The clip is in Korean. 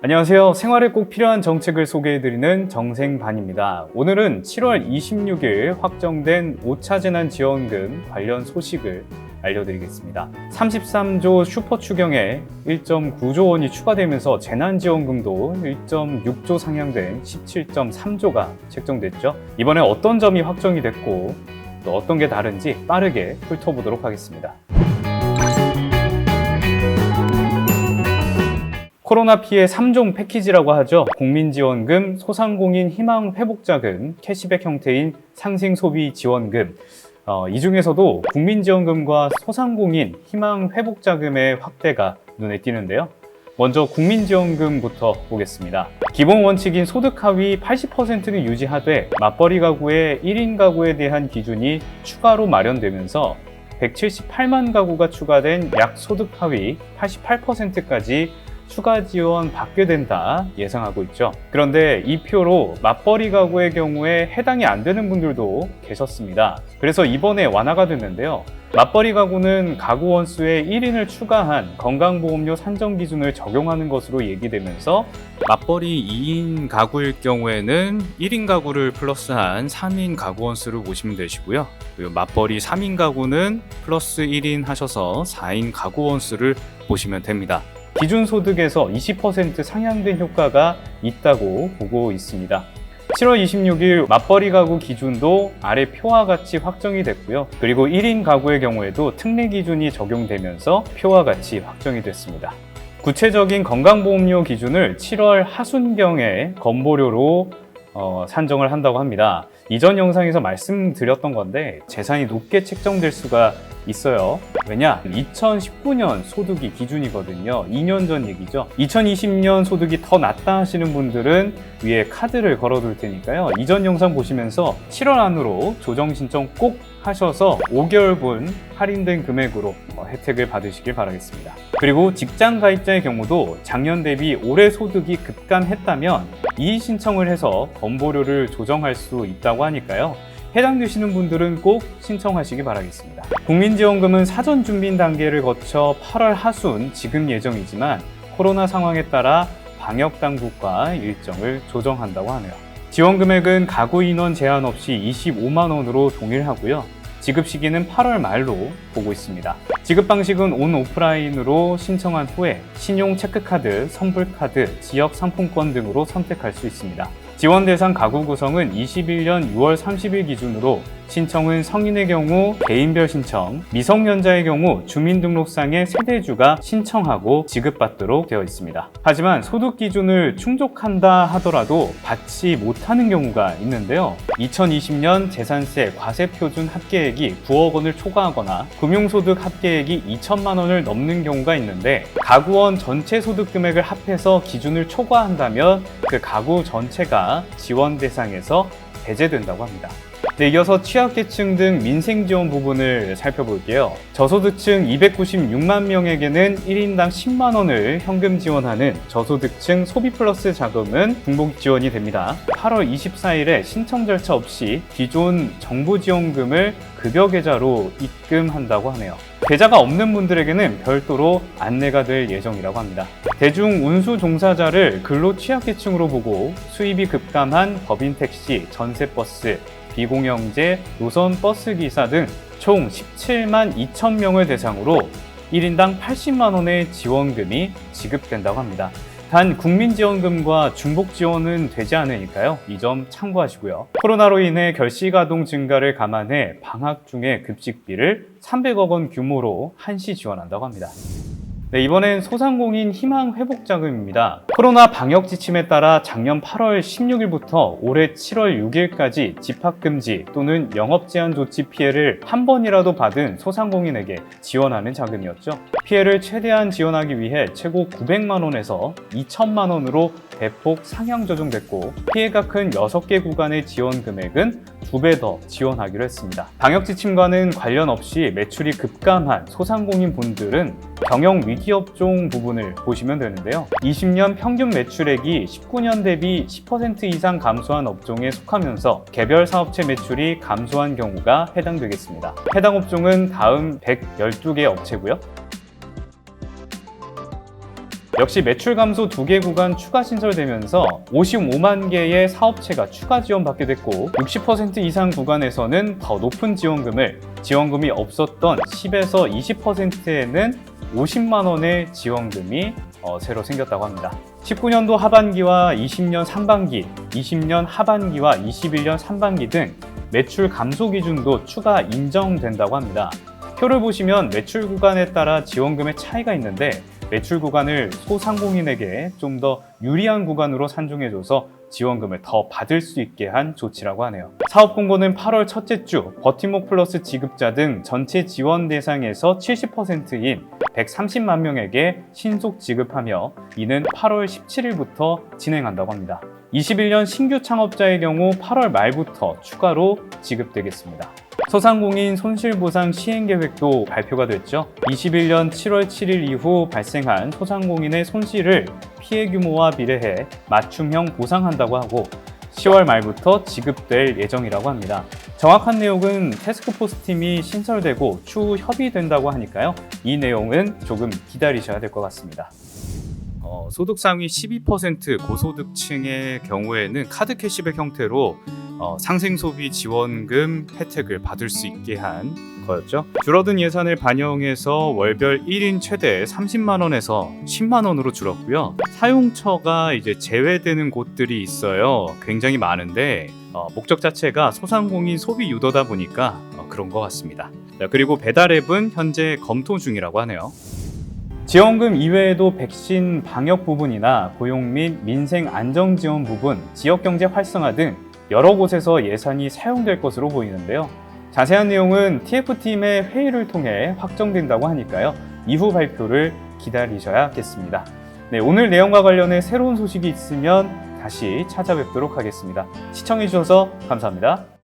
안녕하세요. 생활에 꼭 필요한 정책을 소개해드리는 정생반입니다. 오늘은 7월 26일 확정된 5차 재난 지원금 관련 소식을 알려드리겠습니다. 33조 슈퍼 추경에 1.9조 원이 추가되면서 재난지원금도 1.6조 상향된 17.3조가 책정됐죠. 이번에 어떤 점이 확정이 됐고 또 어떤 게 다른지 빠르게 훑어보도록 하겠습니다. 코로나 피해 3종 패키지라고 하죠. 국민지원금, 소상공인 희망 회복자금, 캐시백 형태인 상생 소비 지원금. 어, 이 중에서도 국민지원금과 소상공인 희망 회복자금의 확대가 눈에 띄는데요. 먼저 국민지원금부터 보겠습니다. 기본 원칙인 소득 하위 80%는 유지하되 맞벌이 가구의 1인 가구에 대한 기준이 추가로 마련되면서 178만 가구가 추가된 약 소득 하위 88%까지 추가 지원 받게 된다 예상하고 있죠. 그런데 이 표로 맞벌이 가구의 경우에 해당이 안 되는 분들도 계셨습니다. 그래서 이번에 완화가 됐는데요. 맞벌이 가구는 가구 원수에 1인을 추가한 건강보험료 산정 기준을 적용하는 것으로 얘기되면서 맞벌이 2인 가구일 경우에는 1인 가구를 플러스한 3인 가구 원수를 보시면 되시고요. 그리고 맞벌이 3인 가구는 플러스 1인 하셔서 4인 가구 원수를 보시면 됩니다. 기준 소득에서 20% 상향된 효과가 있다고 보고 있습니다. 7월 26일 맞벌이 가구 기준도 아래 표와 같이 확정이 됐고요. 그리고 1인 가구의 경우에도 특례 기준이 적용되면서 표와 같이 확정이 됐습니다. 구체적인 건강보험료 기준을 7월 하순경에 건보료로 어, 산정을 한다고 합니다. 이전 영상에서 말씀드렸던 건데 재산이 높게 책정될 수가 있어요. 왜냐? 2019년 소득이 기준이거든요. 2년 전 얘기죠. 2020년 소득이 더 낮다 하시는 분들은 위에 카드를 걸어둘 테니까요. 이전 영상 보시면서 7월 안으로 조정 신청 꼭 하셔서 5개월분 할인된 금액으로 어, 혜택을 받으시길 바라겠습니다. 그리고 직장 가입자의 경우도 작년 대비 올해 소득이 급감했다면 이의 신청을 해서 건보료를 조정할 수 있다고 하니까요. 해당되시는 분들은 꼭 신청하시기 바라겠습니다. 국민지원금은 사전 준비 단계를 거쳐 8월 하순 지급 예정이지만 코로나 상황에 따라 방역 당국과 일정을 조정한다고 하네요. 지원 금액은 가구 인원 제한 없이 25만 원으로 동일하고요. 지급 시기는 8월 말로 보고 있습니다. 지급 방식은 온 오프라인으로 신청한 후에 신용 체크카드, 선불카드, 지역 상품권 등으로 선택할 수 있습니다. 지원 대상 가구 구성은 21년 6월 30일 기준으로 신청은 성인의 경우 개인별 신청, 미성년자의 경우 주민등록상의 세대주가 신청하고 지급받도록 되어 있습니다. 하지만 소득 기준을 충족한다 하더라도 받지 못하는 경우가 있는데요. 2020년 재산세 과세 표준 합계액이 9억 원을 초과하거나 금융소득 합계액이 2천만 원을 넘는 경우가 있는데 가구원 전체 소득 금액을 합해서 기준을 초과한다면 그 가구 전체가 지원 대상에서 배제된다고 합니다. 네, 이어서 취약계층 등 민생지원 부분을 살펴볼게요. 저소득층 296만 명에게는 1인당 10만 원을 현금 지원하는 저소득층 소비 플러스 자금은 중복 지원이 됩니다. 8월 24일에 신청 절차 없이 기존 정부 지원금을 급여 계좌로 입금한다고 하네요. 계좌가 없는 분들에게는 별도로 안내가 될 예정이라고 합니다. 대중 운수 종사자를 근로 취약계층으로 보고 수입이 급감한 법인 택시, 전세버스, 비공영제, 노선 버스 기사 등 총 17만 2천 명을 대상으로 1인당 80만 원의 지원금이 지급된다고 합니다. 단 국민지원금과 중복 지원은 되지 않으니까요. 이 점 참고하시고요. 코로나로 인해 결시가동 증가를 감안해 방학 중에 급식비를 300억 원 규모로 한시 지원한다고 합니다. 네, 이번엔 소상공인 희망 회복 자금입니다. 코로나 방역 지침에 따라 작년 8월 16일부터 올해 7월 6일까지 집합 금지 또는 영업 제한 조치 피해를 한 번이라도 받은 소상공인에게 지원하는 자금이었죠. 피해를 최대한 지원하기 위해 최고 900만 원에서 2천만 원으로 대폭 상향 조정됐고 피해가 큰 6개 구간의 지원 금액은 두배더 지원하기로 했습니다. 방역 지침과는 관련 없이 매출이 급감한 소상공인 분들은 경영 위기 업종 부분을 보시면 되는데요. 20년 평균 매출액이 19년 대비 10% 이상 감소한 업종에 속하면서 개별 사업체 매출이 감소한 경우가 해당되겠습니다. 해당 업종은 다음 112개 업체고요. 역시 매출 감소 두개 구간 추가 신설되면서 55만 개의 사업체가 추가 지원받게 됐고 60% 이상 구간에서는 더 높은 지원금을 지원금이 없었던 10에서 20%에는 50만 원의 지원금이 어, 새로 생겼다고 합니다. 19년도 하반기와 20년 상반기, 20년 하반기와 21년 상반기 등 매출 감소 기준도 추가 인정된다고 합니다. 표를 보시면 매출 구간에 따라 지원금의 차이가 있는데 매출 구간을 소상공인에게 좀 더 유리한 구간으로 산정해줘서 지원금을 더 받을 수 있게 한 조치라고 하네요. 사업 공고는 8월 첫째 주 버팀목 플러스 지급자 등 전체 지원 대상에서 70%인 130만 명에게 신속 지급하며 이는 8월 17일부터 진행한다고 합니다. 21년 신규 창업자의 경우 8월 말부터 추가로 지급되겠습니다. 소상공인 손실보상 시행계획도 발표가 됐죠. 21년 7월 7일 이후 발생한 소상공인의 손실을 피해 규모와 비례해 맞춤형 보상한다고 하고 10월 말부터 지급될 예정이라고 합니다. 정확한 내용은 태스크포스 팀이 신설되고 추후 협의된다고 하니까요. 이 내용은 조금 기다리셔야 될 것 같습니다. 어, 소득 상위 12% 고소득층의 경우에는 카드 캐시백 형태로 어, 상생 소비 지원금 혜택을 받을 수 있게 한 거였죠. 줄어든 예산을 반영해서 월별 1인 최대 30만 원에서 10만 원으로 줄었고요. 사용처가 이제 제외되는 곳들이 있어요. 굉장히 많은데 어, 목적 자체가 소상공인 소비 유도다 보니까 어, 그런 것 같습니다. 자, 그리고 배달 앱은 현재 검토 중이라고 하네요. 지원금 이외에도 백신 방역 부분이나 고용 및 민생 안정 지원 부분, 지역 경제 활성화 등 여러 곳에서 예산이 사용될 것으로 보이는데요. 자세한 내용은 TF팀의 회의를 통해 확정된다고 하니까요. 이후 발표를 기다리셔야겠습니다. 네, 오늘 내용과 관련해 새로운 소식이 있으면 다시 찾아뵙도록 하겠습니다. 시청해주셔서 감사합니다.